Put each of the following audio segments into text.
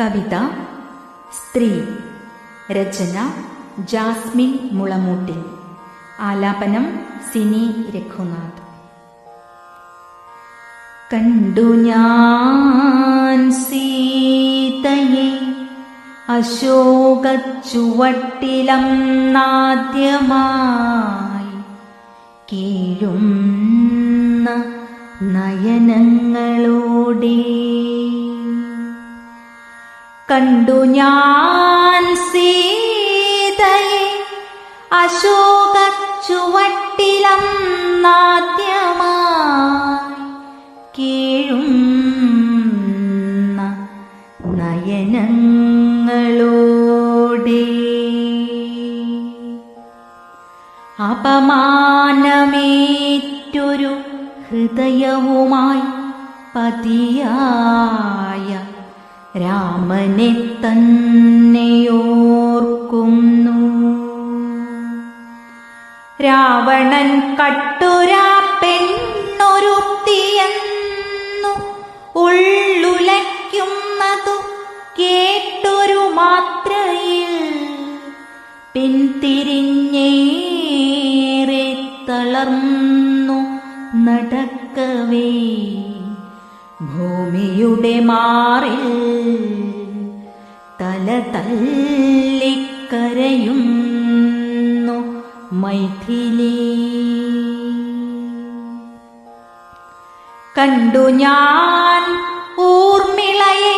കവിത സ്ത്രീ രചന ജാസ്മിൻ മുളമൂട്ടി ആലാപനം സിനി രഘുനാഥ്. കണ്ടു ഞാൻ സീതയെ അശോകച്ചുവട്ടിലം നാദ്യമായി കീഴും നയനങ്ങളോടെ കണ്ടു ഞാൻ സീതയെ. അശോകച്ചുവട്ടിലം നാദ്യമായി കീഴും നയനങ്ങളോടെ. അപമാനമേറ്റൊരു ഹൃദയവുമായി പതിയായ രാമനെ തന്നെയോർക്കുന്നു. രാവണൻ കട്ടുരാ പെണ്ണൊരുത്തിയെന്നു ഉള്ളുലയ്ക്കുന്നതു കേട്ടൊരു മാത്രയിൽ പിന്തിരിഞ്ഞേറെ തളർന്നു നടക്കവേ. ഭൂമിയുടെ മാറിൽ തല തല്ലിക്കരയുന്നു മൈഥിലി. കണ്ടു ഞാൻ ഊർമിളയെ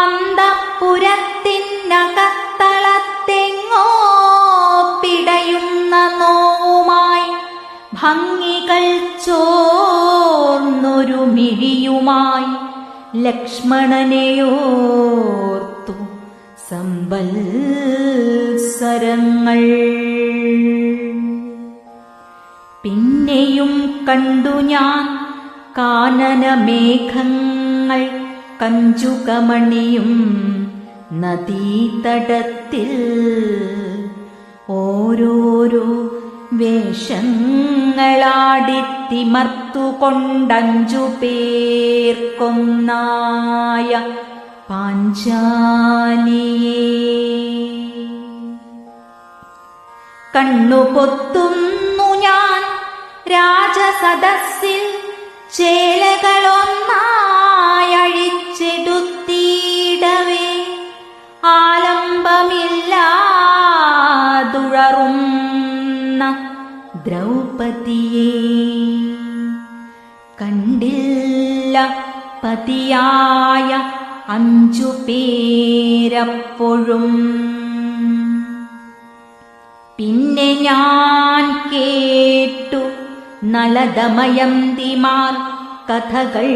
അന്തപുരത്തിനകത്തളത്തെങ്ങോ പിടയുന്ന നോവുമായി ഭംഗികൾ ചോർന്നൊരു ലക്ഷ്മണനെയോർത്തു സമ്പൽസരങ്ങൾ പിന്നെയും കണ്ടു ഞാൻ കാനനമേഘങ്ങൾ കഞ്ചുകമണിയും നദീതടത്തിൽ. ഓരോരോ വേഷങ്ങളാടിത്തിമർത്തുകൊണ്ടഞ്ചു പേർക്കൊന്നായ പാഞ്ചാലിയേ. കണ്ണുപൊത്തുന്നു ഞാൻ രാജസദസ്സിൽ ചേലകളൊന്നായഴിച്ചെടുത്തിടവേ. ആലംബമില്ലാതുഴറുന്ന ദ്രൗപതിയെ. പതിയായ അഞ്ചു പേരപ്പോഴും. പിന്നെ ഞാൻ കേട്ടു നളദമയന്തിമാർ കഥകൾ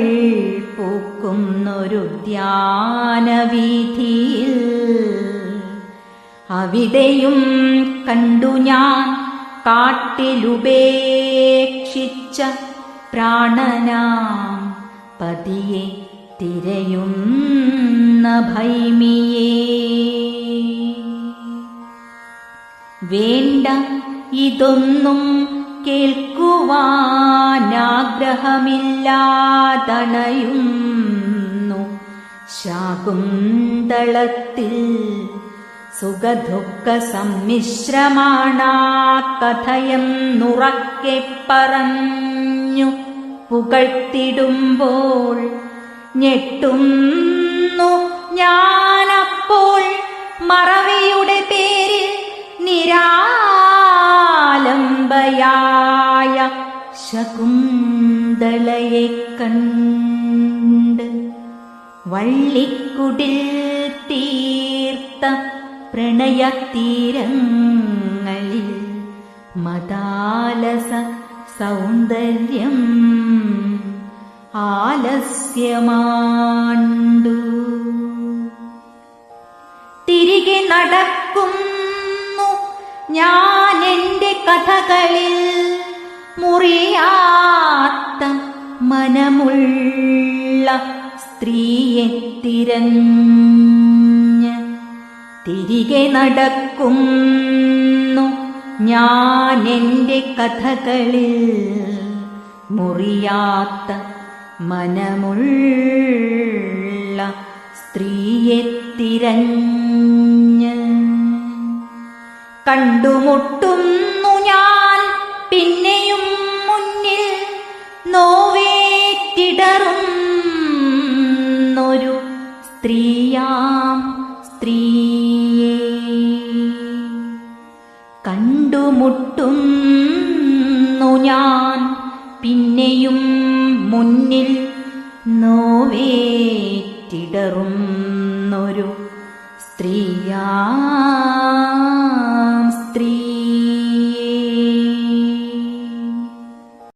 പൂക്കുന്നൊരു ധ്യാനവീഥിയിൽ. അവിടെയും കണ്ടു ഞാൻ കാട്ടിലുപേക്ഷിച്ച പ്രാണനാം പതിയെ തിരയുന്ന ഭൈമിയേ. വേണ്ട ഇതൊന്നും കേൾക്കുവാനാഗ്രഹമില്ലാതണയുന്നു. ശാകുന്തളത്തിൽ സുഖദുഃഖ സമ്മിശ്രമാണാ കഥയെന്നുറക്കെ പറഞ്ഞു പുകഴ്ത്തിടുമ്പോൾ ഞെട്ടുന്നു ഞാനപ്പോൾ. മറവിയുടെ പേരിൽ നിരാലംബയായ ശകുന്തളയെ കണ്ട് വള്ളിക്കുടിൽ തീർത്ത പ്രണയത്തീരങ്ങളിൽ മതാലസ സൗന്ദര്യം ആലസ്യമാണ്ടു തിരികെ നടക്കുന്നു ഞാൻ എന്റെ കഥകളിൽ മുറിയാത്ത മനമുള്ള സ്ത്രീയെ തിരഞ്ഞ് തിരികെ നടക്കുന്നു ഞാൻ എന്റെ കഥകളിൽ മുറിയാത്ത മനമുള്ള സ്ത്രീയെ തിരഞ്ഞ് കണ്ടുമുട്ടുന്നു ഞാൻ. പിന്നെയും മുന്നിൽ നോവേറ്റിടറുന്നൊരു സ്ത്രീയാം സ്ത്രീയെ. കണ്ടുമുട്ടുന്നു ഞാൻ. പിന്നെയും മുന്നിൽ നോവേറ്റിടറുന്നൊരു സ്ത്രീയാം